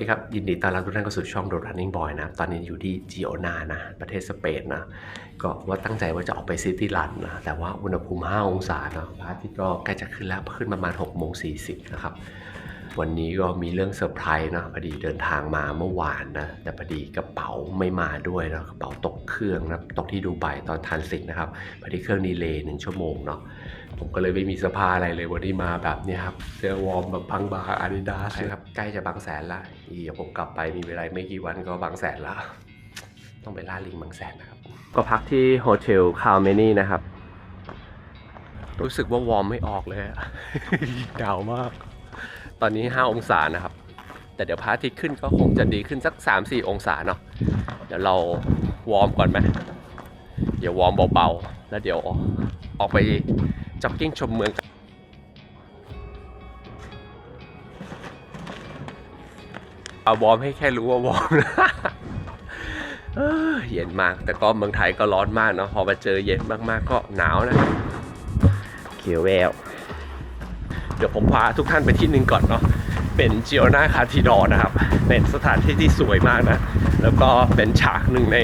ดีครับ ยินดีต้อนรับทุกท่านเข้าสู่ช่อง The Running Boy นะ ตอนนี้อยู่ที่จิโอนานะ ประเทศสเปนนะ ก็ว่าตั้งใจว่าจะออกไปซิตี้รันนะ แต่ว่าอุณหภูมิ 5 องศาเนาะพระอาทิตย์ก็ใกล้จะขึ้นแล้ว ขึ้นประมาณ6โมง40 นะครับ วันนี้ก็มีเรื่องเซอร์ไพรส์นะพอดีเดินทางมาเมื่อวานนะ แต่พอดีกระเป๋าไม่มาด้วยนะกระเป๋าตกเครื่องนะตกที่ดูไบตอนทรานสิตนะครับพอดีเครื่องดีเลย์หนึ่งชั่วโมงเนาะผมก็เลยไม่มีเสภาอะไรเลยวันนี้มาแบบเนี้ยครับเสื้อวอร์มแบบพังบาอาดิดาสครับใกล้จะบางแสนละอีเดี๋ยวผมกลับไปมีเวลาไม่กี่วันก็บางแสนละต้องไปล่าลิงบางแสนนะครับ ก็พักที่โฮเทลคาร์เมนี่นะครับ รู้สึกว่าวอร์มไม่ออกเลยอะหนาวมาก ตอนนี้ 5 องศานะครับ แต่เดี๋ยวพระอาทิตย์ขึ้นก็คงจะดีขึ้นสัก 3-4 องศาเนาะเดี๋ยวเราวอร์มก่อนไหมเดี๋ยววอร์มเบาๆ แล้วเดี๋ยวออกไปจ็อกกิ้งชมเมืองกันเอาวอร์มให้แค่รู้ว่าวอร์มนะเอ้อเย็นมาก แต่ก็เมืองไทยก็ร้อนมากเนาะพอมาเจอเย็นมากๆก็หนาวนะเขียวแวว เดี๋ยวผมพาทุกท่านไปที่หนึ่งก่อนเนาะเป็นจิโอนาคาทิดอนะครับ เป็นสถานที่ที่สวยมากนะ แล้วก็เป็นฉากหนึ่งใน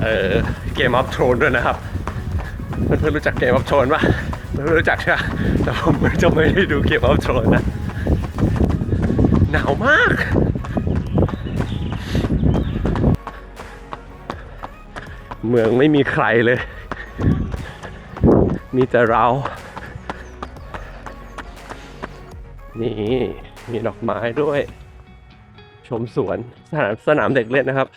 เอ่อเกมออฟทรอนด้วยนะครับ เพื่อนๆรู้จักเกมออฟทรอนปะไม่รู้จักใช่ไหมแต่ผมจะไม่ได้ดูเกมออฟทรอนนะ หนาวมากเมืองไม่มีใครเลย มีแต่เรา นี่มีดอกไม้ด้วย ชมสวนสนามสนามเด็กเล่นนะครับ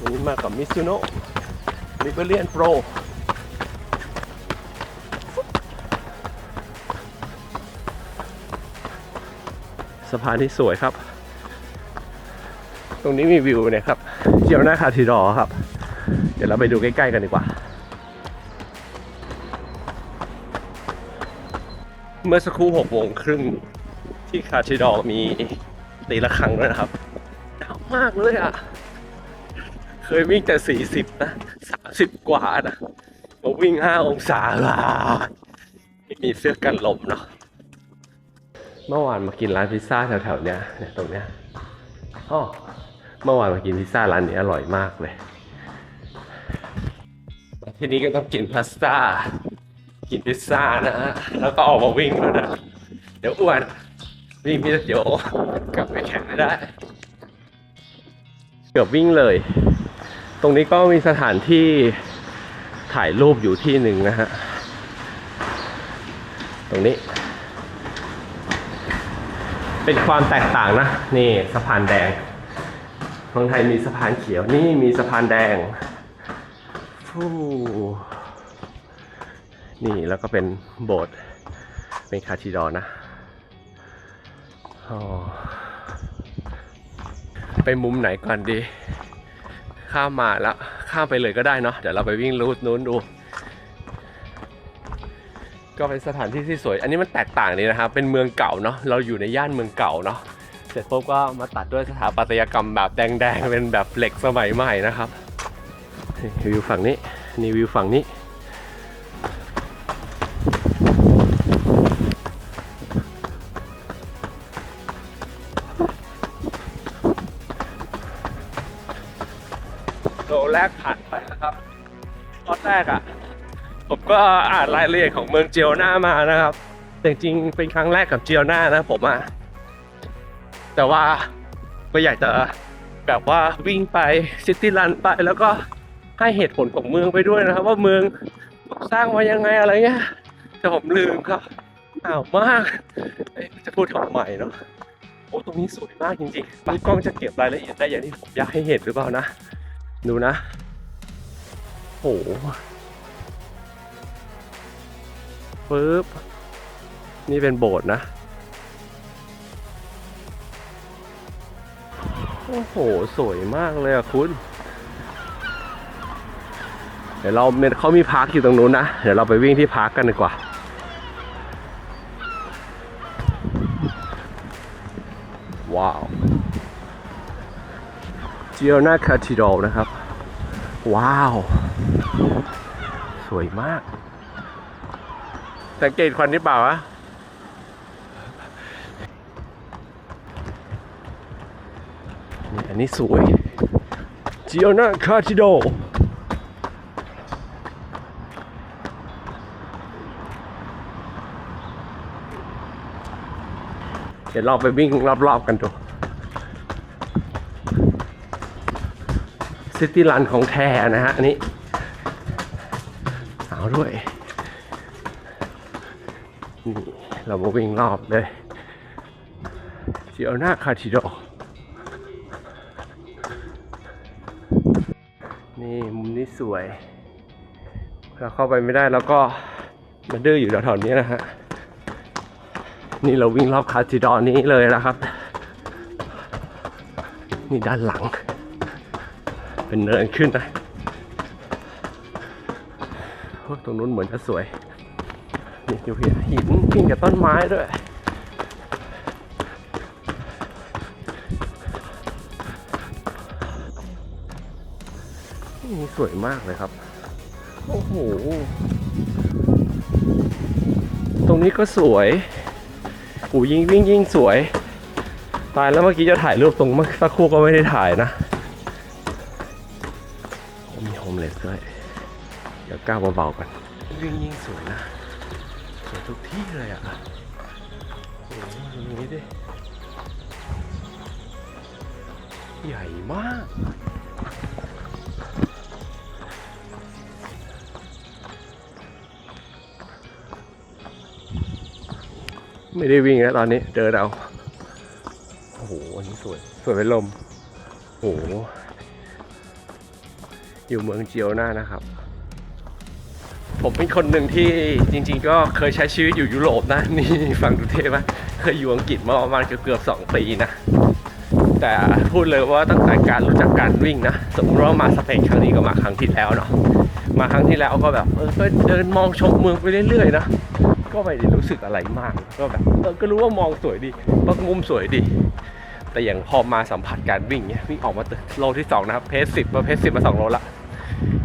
วันนี้มากับมิซูโน่ลิเบเรียนโปรสะพานที่สวยครับ ตรงนี้มีวิวเนี่ยครับเจียวหน้าคาทิดอครับ เดี๋ยวเราไปดูใกล้ๆกันดีกว่า เมื่อสักครู่หกโมงครึ่งที่คาทิดอมีตีละครั้งด้วยนะครับหนาวมากเลยอะ เคยวิ่งแต่สี่สิบนะสามสิบกว่านะมาวิ่งห้าองศาละไม่มีเสื้อกันลมเนาะเมื่อวานมากินร้านพิซซ่าแถวๆเนี้ยเนี่ยตรงเนี้ยอ๋อ เมื่อวานมากินพิซซ่าร้านนี้อร่อยมากเลยทีนี้ก็ต้องกินพาสต้า กินพิซซ่านะฮะแล้วก็ออกมาวิ่งแล้วนะเดี๋ยวอ้วนวิ่งพี่เดี๋ยวกลับไปแข่งไม่ได้ เกือบวิ่งเลย ตรงนี้ก็มีสถานที่ถ่ายรูปอยู่ที่หนึ่งนะฮะ ตรงนี้ เป็นความแตกต่างนะ นี่สะพานแดง เมืองไทยมีสะพานเขียวนี่มีสะพานแดงฟูนี่แล้วก็เป็นโบสถ์เป็นคาทิดอร์นะอ๋อไปมุมไหนก่อนดี ข้ามมาแล้ว ข้ามไปเลยก็ได้เนาะเดี๋ยวเราไปวิ่งรูทนู้นดู ก็เป็นสถานที่ที่สวย อันนี้มันแตกต่างดีนะครับ เป็นเมืองเก่าเนาะเราอยู่ในย่านเมืองเก่าเนาะ เสร็จปุ๊บก็มาตัดด้วยสถาปัตยกรรมแบบแดงๆ เป็นแบบเหล็กสมัยใหม่นะครับ วิวฝั่งนี้ นี่วิวฝั่งนี้โลแรกผ่านไปนะครับตอนแรกอะ่ะ ผมก็อ่านรายละเอียดของเมืองเจียวนามานะครับ แต่จริงๆเป็นครั้งแรกกับเจียวนานะผมอะ แต่ว่าก็อยากจะแบบว่าวิ่งไปซิตี้รันไปแล้วก็ให้เหตุผลของเมืองไปด้วยนะครับ ว่าเมืองสร้างมายังไงอะไรเงี้ยแต่ผมลืมครับอ้าวมากจะพูดทำใหม่เนาะโอ้ตรงนี้สวยมากจริงๆนี่กล้องจะเก็บรายละเอียดได้อย่างที่ผมอยากให้เห็นหรือเปล่านะ ดูนะโหปึ๊บนี่เป็นโบสถ์นะ โอ้โห สวยมากเลยอะคุณ เดี๋ยวเราเขามีพาร์คอยู่ตรงนู้นนะ เดี๋ยวเราไปวิ่งที่พาร์คกันดีกว่า ว้าวเจียนาคาทิโดนะครับ ว้าว สวยมาก สังเกตควันนี้เปล่าวะ อันนี้สวยเจียนาคาทิโดเดี๋ยวเราไปวิ่งรอบๆกันดูซิตี้รันของแท้นะฮะ อันนี้เอาด้วย นี่ เรามาวิ่งรอบเลยเจียวหน้าคาทิโด นี่มุมนี้สวย เราเข้าไปไม่ได้แล้วก็มันดื้ออยู่แถวๆนี้นะฮะ นี่เราวิ่งรอบคาทิดอนี้เลยนะครับ นี่ด้านหลัง เป็นเนินขึ้นนะตรงนู้นเหมือนจะสวย นี่ดูพี่หินพิงกับต้นไม้ด้วย นี่สวยมากเลยครับ โอ้โห ตรงนี้ก็สวยอูยิ่งวิ่งยิ่งสวย ตายแล้วเมื่อกี้จะถ่ายรูปตรงเมื่อสักครู่ก็ไม่ได้ถ่ายนะ มีโฮมเลสด้วย เดี๋ยวก้าวเบาๆกัน วิ่งยิ่งสวยนะ สวยทุกที่เลยอะโอ้โหดูนี้ดิ ใหญ่มาก ไม่ได้วิ่งแล้วตอนนี้เดินเอาโอ้โหอันนี้สวยสวยเป็นลมโอ้โหอยู่เมืองเจียวหน้านะครับ ผมเป็นคนหนึ่งที่จริง ๆ ก็เคยใช้ชีวิตอยู่ยุโรปนะนี่ฟังดูเท่ไหมเคยอยู่อังกฤษมาประมาณเกือบๆสองปีนะแต่พูดเลยว่าตั้งแต่การรู้จักการวิ่งนะสมมติว่ามาสเปนครั้งนี้ก็มาครั้งที่แล้วเนาะมาครั้งที่แล้วก็แบบเออก็เดินมองชมเมืองไปเรื่อยๆนะ ก็ไม่ได้รู้สึกอะไรมาก ก็แบบเออก็รู้ว่ามองสวยดีบางมุมสวยดี แต่อย่างพอมาสัมผัสการวิ่งเนี่ยวิ่งออกมาตึกโลที่สองนะครับเพจสิบมาเพจสิบมาสองโลละ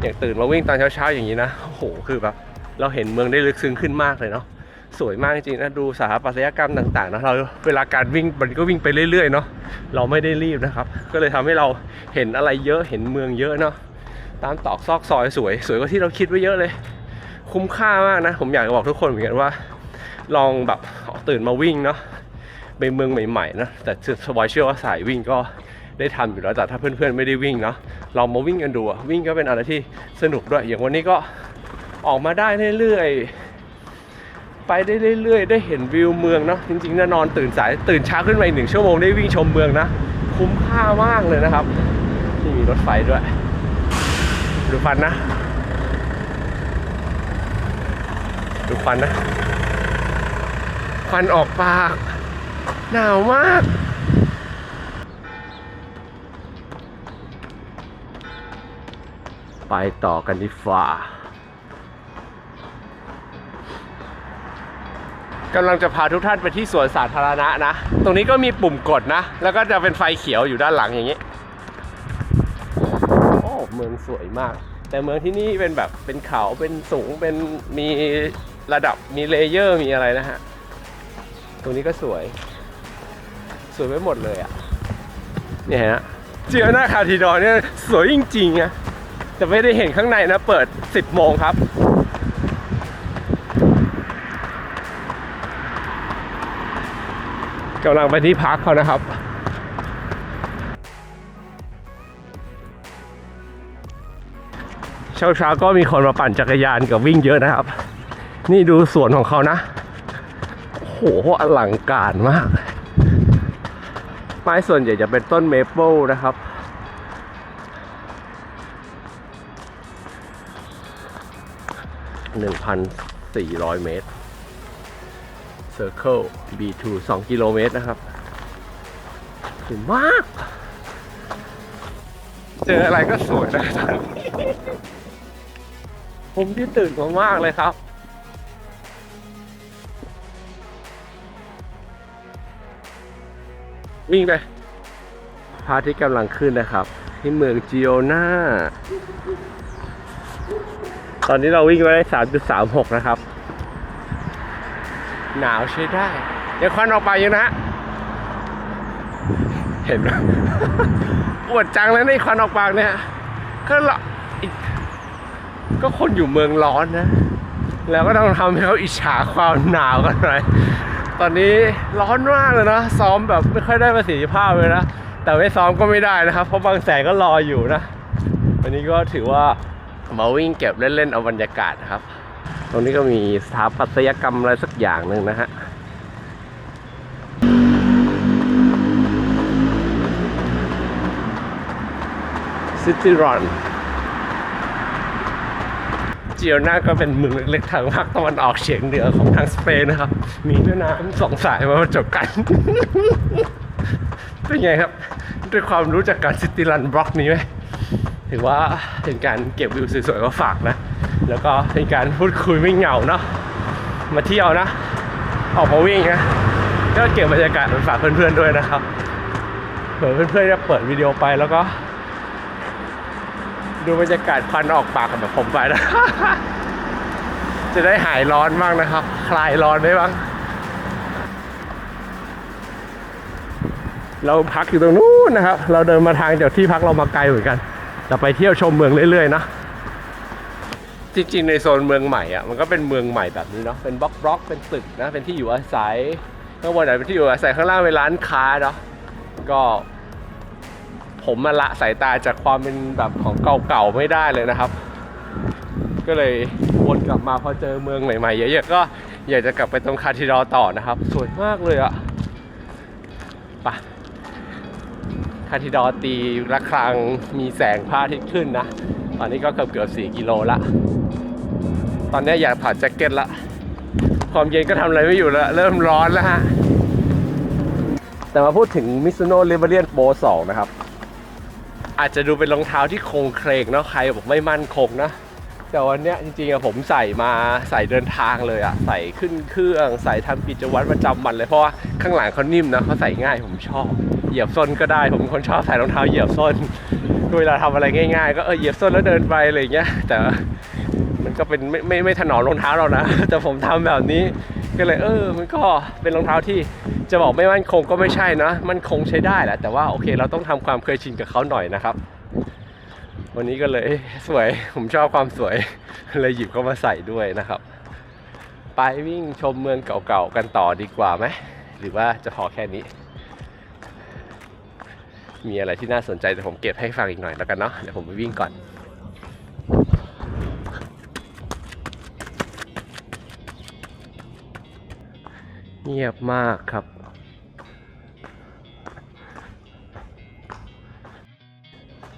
อย่างตื่นมาวิ่งตอนเช้าๆอย่างนี้นะโอ้โหคือแบบเราเห็นเมืองได้ลึกซึ้งขึ้นมากเลยเนาะสวยมากจริงๆนะดูสถาปัตยกรรมต่างๆนะเราเวลาการวิ่งมันก็วิ่งไปเรื่อยๆเนาะเราไม่ได้รีบนะครับ ก็เลยทำให้เราเห็นอะไรเยอะเห็นเมืองเยอะเนาะตามตอกซอกซอยสวย สวยกว่าที่เราคิดไว้เยอะเลย คุ้มค่ามากนะ ผมอยากจะบอกทุกคนเหมือนกันว่า ลองแบบตื่นมาวิ่งเนาะไปเมืองใหม่ๆนะแต่สบายเชื่อว่าสายวิ่งก็ได้ทำอยู่แล้วแต่ถ้าเพื่อนๆไม่ได้วิ่งเนาะลองมาวิ่งกันดูวิ่งก็เป็นอะไรที่สนุกด้วย อย่างวันนี้ก็ออกมาได้เรื่อยๆไปได้เรื่อยๆ ได้เห็นวิวเมืองเนาะจริงๆนะนอนตื่นสายตื่นเช้าขึ้นมาอีกหนึ่งชั่วโมงได้วิ่งชมเมืองนะคุ้มค่ามากเลยนะครับ ที่มีรถไฟด้วย ดูฟันนะ ดูควันนะ ควันออกปาก หนาวมากไปต่อกันดีฝ่ากำลังจะพาทุกท่านไปที่สวนสาธารณะนะ ตรงนี้ก็มีปุ่มกดนะ แล้วก็จะเป็นไฟเขียวอยู่ด้านหลังอย่างนี้ โอ้เมืองสวยมาก แต่เมืองที่นี่เป็นแบบเป็นเขาเป็นสูงเป็นมี ระดับมีเลเยอร์มีอะไรนะฮะ ตรงนี้ก็สวย สวยไปหมดเลยอะ เนี่ยฮะเจียหน้าคาทีดอร์เนี่ยสวยจริงๆนะแต่ไม่ได้เห็นข้างในนะ เปิด 10 โมงครับ กำลังไปที่พักเขานะครับเช้าๆก็มีคนมาปั่นจักรยานกับวิ่งเยอะนะครับ นี่ดูสวนของเขานะโอ้โหอลังการมาก ไม้ส่วนใหญ่จะเป็นต้นเมเปิลนะครับ 1,400 เมตร Circle B2 2 กิโลเมตรนะครับสวยมาก เจออะไรก็สวยนะตอนนี้ผมที่ตื่นมามากเลยครับ วิ่งเลยพระอาทิตย์กำลังขึ้นนะครับ ที่เมืองจิโอนาตอนนี้เราวิ่งมาได้ 3.36 นะครับ หนาวใช้ได้ยังควันออกไปอยู่นะ เห็นไหมปวดจังเลยในควันออกปากเนี่ยก็ละกก็คนอยู่เมืองร้อนนะ แล้วก็ต้องทำให้เขาอิจฉาความหนาวกันหน่อย ตอนนี้ร้อนมากเลยนะ ซ้อมแบบไม่ค่อยได้ประสิทธิภาพเลยนะ แต่ไม่ซ้อมก็ไม่ได้นะครับ เพราะบางแสนก็รออยู่นะ วันนี้ก็ถือว่ามาวิ่งเก็บเล่นๆเอาบรรยากาศนะครับ ตรงนี้ก็มีสถาปัตยกรรมอะไรสักอย่างหนึ่งนะฮะซิตี้รัน จียวนาก็เป็นเมืองเล็กๆทางภาคตะวันออกเฉียงเหนือของทางสเปนนะครับ มีแม่น้ำสองสายมาบรรจบกัน เป็นไงครับ ด้วยความรู้จากการซิตี้รันบล็อกนี้ไหมถือว่าเป็นการเก็บวิวสวยๆมาฝากนะ แล้วก็เป็นการพูดคุยไม่เหงาเนาะมาเที่ยวนะ ออกมาวิ่งนะก็เก็บบรรยากาศมาฝากเพื่อนๆด้วยนะครับเผื่อเพื่อนๆจะเปิดวิดีโอไปแล้วก็ ดูบรรยากาศควันออกปากกับแบบผมไปนะ จะได้หายร้อนบ้างนะครับ คลายร้อนได้บ้าง เราพักอยู่ตรงนู้นนะครับ เราเดินมาทางจากที่พักเรามาไกลเหมือนกันจะไปเที่ยวชมเมืองเรื่อยๆนะจริงๆในโซนเมืองใหม่อะมันก็เป็นเมืองใหม่แบบนี้เนาะเป็นบล็อกบล็อกเป็นตึกนะเป็นที่อยู่อาศัยข้างบนไหนเป็นที่อยู่อาศัยข้างล่างเป็นร้านค้าเนาะก็ ผมมาละสายตาจากความเป็นแบบของเก่าๆไม่ได้เลยนะครับ ก็เลยวนกลับมาพอเจอเมืองใหม่ๆเยอะๆก็อยากจะกลับไปตรงคาทิดอต่อนะครับ สวยมากเลยอะไปะคาทิดอตีระฆรังมีแสงพระอาทิตย์ขึ้นนะ ตอนนี้ก็เกือบเกือบ4กิโลละ ตอนนี้อยากผ่านแจ็คเก็ตละ ความเย็นก็ทำอะไรไม่อยู่แล้ว เริ่มร้อนแล้วฮะ แต่มาพูดถึงมิซูโน่เลเวเรียนโบ2นะครับ อาจจะดูเป็นรองเท้าที่โครงเครงเนาะใครบอกไม่มั่นคงนะแต่วันเนี้ยจริงๆอะผมใส่มาใส่เดินทางเลยอะใส่ขึ้นเครื่องใส่ทำกิจวัตรประจำวันเลยเพราะว่าข้างหลังเขานิ่มนะเขาใส่ง่ายผมชอบ เหยียบส้นก็ได้ผมคนชอบใส่รองเท้าเหยียบส้นเวลาทำอะไรง่าย ๆ ก็เออเหยียบส้นแล้วเดินไปอะไรอย่างเงี้ยแต่มันก็เป็นไม่ไม่ไม่ถนอมรองเท้าเรานะ แต่ผมทำแบบนี้ ก็เลยเออมันก็เป็นรองเท้าที่จะบอกไม่มั่นคงก็ไม่ใช่นะ มันคงใช้ได้แหละแต่ว่าโอเคเราต้องทำความเคยชินกับเขาหน่อยนะครับ วันนี้ก็เลยสวยผมชอบความสวยเลยหยิบเข้ามาใส่ด้วยนะครับ ไปวิ่งชมเมืองเก่าๆกันต่อดีกว่าไหมหรือว่าจะพอแค่นี้ มีอะไรที่น่าสนใจแต่ผมเก็บให้ฟังอีกหน่อยแล้วกันเนาะเดี๋ยวผมไปวิ่งก่อน เงียบมากครับ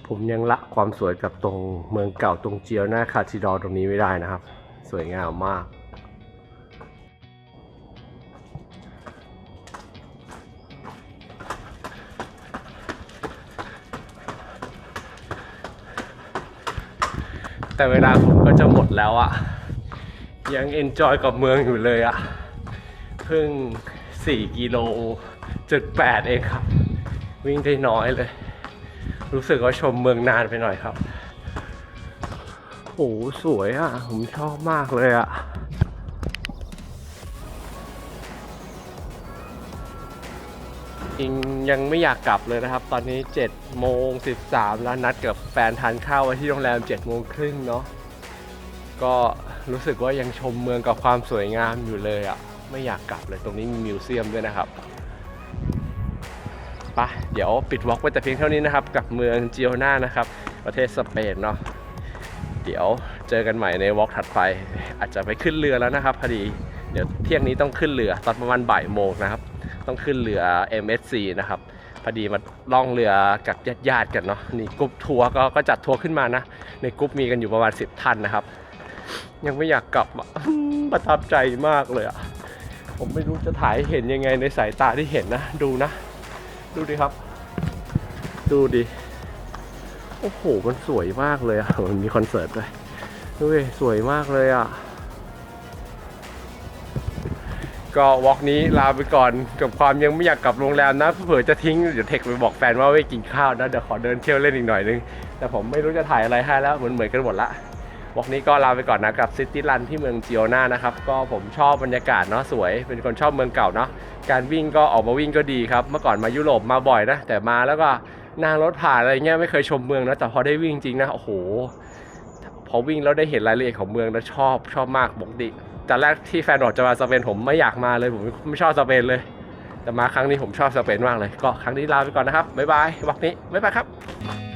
ผมยังละความสวยกับตรงเมืองเก่าตรงเจียวหน้าคาทิดอตรงนี้ไม่ได้นะครับ สวยงามมากแต่เวลาผมก็จะหมดแล้วอะยังเอนจอยกับเมืองอยู่เลยอะ พิ่ง 4 กิโลจุด8เองครับ วิ่งได้น้อยเลย รู้สึกว่าชมเมืองนานไปหน่อยครับโอ้สวยอะ ผมชอบมากเลยอะจริงยังไม่อยากกลับเลยนะครับ ตอนนี้7โมง13 แล้วนัดกับแฟนทานข้าวไว้ที่โรงแรม7โมงครึ่งเนาะก็รู้สึกว่ายังชมเมืองกับความสวยงามอยู่เลยอะ ไม่อยากกลับเลยตรงนี้มีมิวเซียมด้วยนะครับไปเดี๋ยวปิดวอล์กไว้แต่เพียงเท่านี้นะครับ กับเมืองจิโอนานะครับ ประเทศสเปนเนาะเดี๋ยวเจอกันใหม่ในวอล์กถัดไป อาจจะไปขึ้นเรือแล้วนะครับพอดีเดี๋ยวเที่ยงนี้ต้องขึ้นเรือตอนประมาณบ่ายโมงนะครับ ต้องขึ้นเรือ MSC นะครับพอดีมาล่องเรือกับญาติๆกันเนาะนี่กรุ๊ปทัวร์ก็จัดทัวร์ขึ้นมานะ ในกรุ๊ปมีกันอยู่ประมาณ 10ท่านนะครับ ยังไม่อยากกลับประทับใจมากเลยอะ ผมไม่รู้จะถ่ายเห็นยังไงในสายตาที่เห็นนะ ดูนะ ดูดิครับ ดูดิ โอ้โห มันสวยมากเลยอะ มันมีคอนเสิร์ตด้วยดูดิสวยมากเลยอะ ก็วอล์กนี้ลาไปก่อนกับความยังไม่อยากกลับโรงแรมนะเผื่อจะทิ้งเดี๋ยวเทคไปบอกแฟนว่าไม่กินข้าวนะเดี๋ยวขอเดินเที่ยวเล่นอีกหน่อยนึง แต่ผมไม่รู้จะถ่ายอะไรให้แล้วเหมือนเหมือนกันหมดละ วอล์กนี้ก็ลาไปก่อนนะกับซิตี้รันที่เมืองจิโอนานะครับ ก็ผมชอบบรรยากาศเนาะสวย เป็นคนชอบเมืองเก่าเนาะการวิ่งก็ออกมาวิ่งก็ดีครับ เมื่อก่อนมายุโรปมาบ่อยนะ แต่มาแล้วก็นั่งรถผ่านอะไรเงี้ยไม่เคยชมเมืองนะแต่พอได้วิ่งจริงนะโอ้โหพอวิ่งแล้วได้เห็นรายละเอียดของเมืองแล้วชอบชอบมากปกติตอนแรกที่แฟนบอกจะมาสเปนผมไม่อยากมาเลยผมไม่ชอบสเปนเลย แต่มาครั้งนี้ผมชอบสเปนมากเลย ก็ครั้งนี้ลาไปก่อนนะครับบ๊ายบายบอกนี้บ๊ายบายครับ